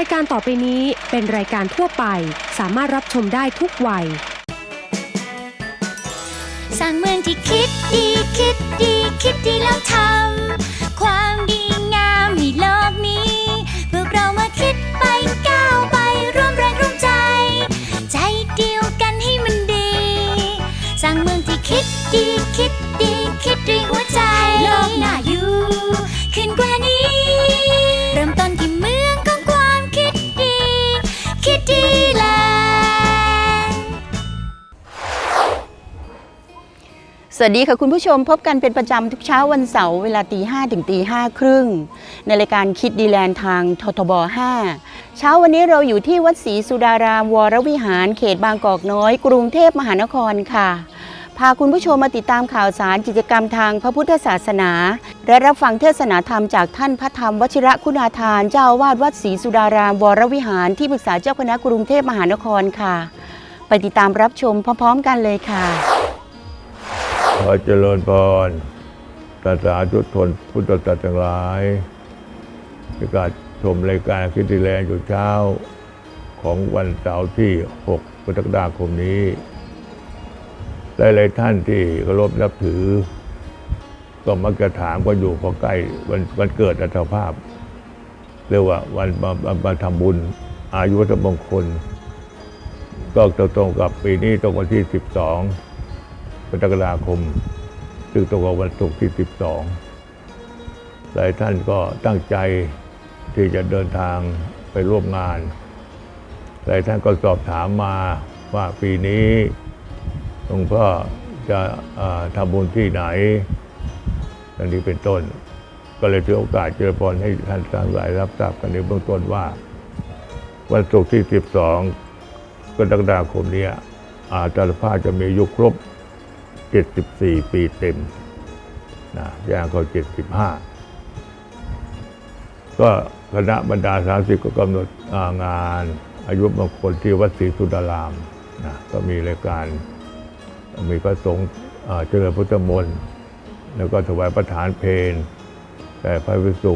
ายการต่อไปนี้เป็นรายการทั่วไป สามารถรับชมได้ทุกวัย สร้างเมืองที่คิดดีคิดดีคิดดีแล้วทำความดีงามให้โลกนี้พวกเรามาคิดไปก้าวไปร่วมแรงร่วมใจ ใจเดียวกันให้มันดี สร้างเมืองที่คิดดี สวัสดีค่ะคุณผู้ชมพบกันเป็นประจำทุกเช้าวันเสาร์เวลาตีห้ถึงตีห้าครึ่งในรายการคิดดีแลนด์ทางททบ 5 เช้าวันนี้เราอยู่ที่วัดศรีสุดารามวรวิหารเขตบางกอกน้อย กรุงเทพมหานครค่ะ พาคุณผู้ชมมาติดตามข่าวสารกิจกรรมทางพระพุทธศาสนา และรับฟังเทศนาธรรมจากท่านพระธรรมวชิระคุณาทาน เจ้าอาวาสวัดศรีสุดารามวรวิหารที่ปรึกษาเจ้าคณะกรุงเทพมหานครค่ะ ไปติดตามรับชมพร้อม ๆ กันเลยค่ะ ขอเจริญพรตาสาธุชนพุทธศาสนาทั้งหลายประกาศชมรายการคิดดีแลนด์อยู่เช้าของวันเสาร์ที่6กรกฎาคมนี้ หลายๆท่านที่เคารพนับถือ ก็มักจะถามก็อยู่พอใกล้วันวันเกิดอัตภาพ เรียกว่าวันมามามาทำบุญอายุวัฒมงคล ก็จะตรงกับปีนี้ตรงวันที่ 12 กรกฎาคม ซึ่งตรงกับวันศุกร์ที่ 12 หลายท่านก็ตั้งใจที่จะเดินทางไปร่วมงาน หลายท่านก็สอบถามมาว่าปีนี้หลวงพ่อจะอ่อทำบุญที่ไหนอันนี้เป็นต้น ก็เลยถือโอกาสเจริญพรให้ท่านทั้งหลายรับทราบกันในเบื้องต้นว่า วันศุกร์ที่ 12กรกฎาคมนี้อาจารย์ภาจะมียุครบ 74 ปีเต็มนะย่างเขา75 ก็คณะบรรดาสาสิก็กำหนดางานอายุมงคลที่วัดศรีสุดารามนะก็มีรายการมีพระสงฆ์เจริญพุทธมนต์แล้วก็ถวายประธานเพลแด่พระวิสุ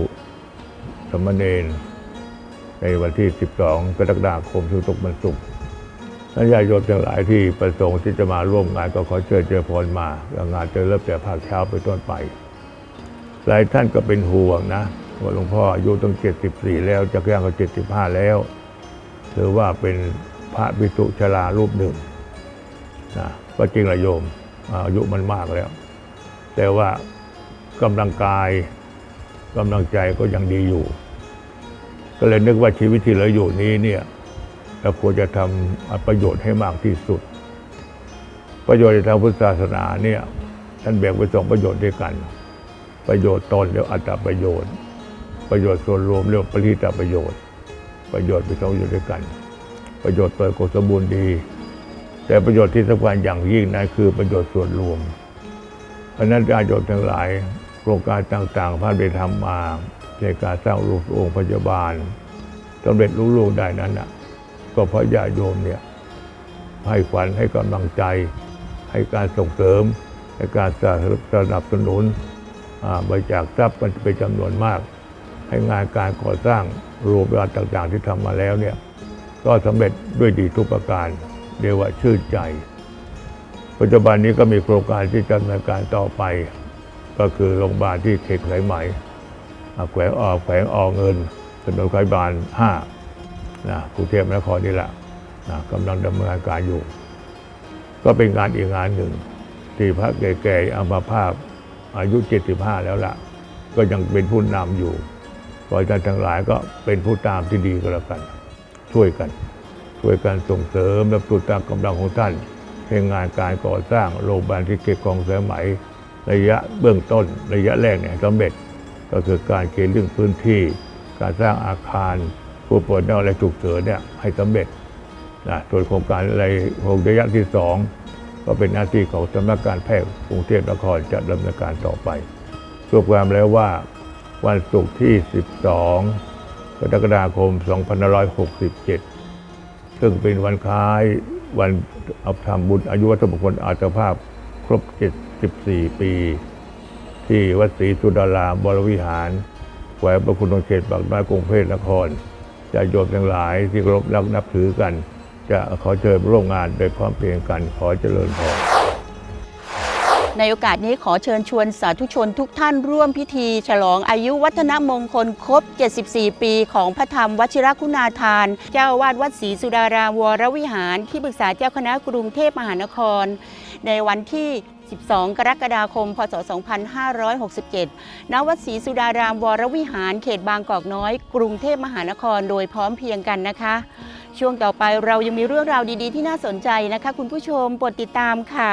สมณเณรในวันที่ 12 กรกฎาคมซึ่งตกวันศุกร์ ท่านญาติโยมทั้งหลายที่ประสงค์ที่จะมาร่วมงานก็ขอเชิญเจริญพรมาแล้วงานจะเริ่มแต่ภาคเช้าไปต้นไป หลายท่านก็เป็นห่วงนะว่าหลวงพ่ออายุตั้ง74 แล้วจะย่างเขา75 แล้วหรือว่าเป็นพระภิกษุชรารูปหนึ่งนะก็จริงละโยมอายุมันมากแล้ว แต่ว่ากำลังกายกำลังใจก็ยังดีอยู่ ก็เลยนึกว่าชีวิตที่เหลืออยู่นี้เนี่ย เราควรจะทำประโยชน์ให้มากที่สุด ประโยชน์ในทางพุทธศาสนาเนี่ยท่านแบ่งไว้สองประโยชน์ด้วยกัน ประโยชน์ตนเรียกอัตตประโยชน์ ประโยชน์ส่วนรวมเรียกปริตประโยชน์ ประโยชน์เป็นสองอยู่ด้วยกัน ประโยชน์ตนก็สมบูรณ์ดี แต่ประโยชน์ที่สำคัญอย่างยิ่งนั้นคือประโยชน์ส่วนรวมเพราะนั้นญาติโยมทั้งหลายโครงการต่างๆพานไปทำมาในการสร้างรูปองค์พยาบาลสำเร็จรุ่ลูกได้นั้นน่ะ ก็เพราะญาติโยมเนี่ยให้ขวัญให้กำลังใจ ให้การส่งเสริม ให้การสนับสนุนอาบริจาคทรัพย์มันเป็นจำนวนมาก ให้งานการก่อสร้างรูปแบบต่างๆ ที่ทำมาแล้วเนี่ยก็สำเร็จด้วยดีทุกประการเรียกว่าชื่นใจ ปัจจุบันนี้ก็มีโครงการที่จะดำเนินการต่อไป ก็คือโรงพยาบาลที่เขตสายไหม่แขวงออกแขวงออกเงินถนนไฟบาลห้า นะกรุงเทพมหานครนี่แหละนะกำลังดำเนินการอยู่ ก็เป็นงานอีกงานหนึ่งที่พระแก่ๆอัมพาตอายุ 75 แล้วล่ะ ก็ยังเป็นผู้นำอยู่ขอให้ท่านทั้งหลายก็เป็นผู้ตามที่ดีก็แล้วกัน ช่วยกัน ช่วยกันส่งเสริมและตุตามกำลังของท่านให้งานการก่อสร้างโรงพยาบาลที่เก็บกองเสมัยระยะเบื้องต้นระยะแรกเนี่ยสำเร็จก็คือการเกณฑ์เรื่องพื้นที่ การสร้างอาคาร ผู้ป่วยนอกและฉุกเฉินเนี่ยให้สำเร็จนะส่วนโครงการอะไรโครงระยะที่สองก็เป็นหน้าที่ของสำนักการแพทย์กรุงเทพนครจะดำเนินการต่อไปสรุปความแล้วว่าวันศุกร์ที่ 12 กรกฎาคม 2567 ซึ่งเป็นวันคล้ายวันเอาทำบุญอายุวัฒนมงคลอาตภาพครบ 74 ปี ที่วัดศรีสุดารามบรวิหารแขวงพระคุณเขตปากน้อยกรุงเทพนคร ญาติโยมทั้งหลายที่เคารพรักนับถือกัน จะขอเชิญร่วมงานโดยพร้อมเพรียงกันขอเจริญพร ในโอกาสนี้ขอเชิญชวนสาธุชนทุกท่านร่วมพิธี ฉลองอายุวัฒนมงคลครบ 74 ปี ของพระธรรมวชิรคุณาทาน เจ้าวาดวัดศรีสุดารามวรวิหาร ที่ปรึกษาเจ้าคณะกรุงเทพมหานคร ในวันที่ 12 กรกฎาคม พศ 2567 ณ วัดศรีสุดารามวรวิหาร เขตบางกอกน้อย กรุงเทพมหานคร โดยพร้อมเพียงกันนะคะ ช่วงต่อไปเรายังมีเรื่องราวดีๆ ที่น่าสนใจนะคะ คุณผู้ชมโปรดติดตามค่ะ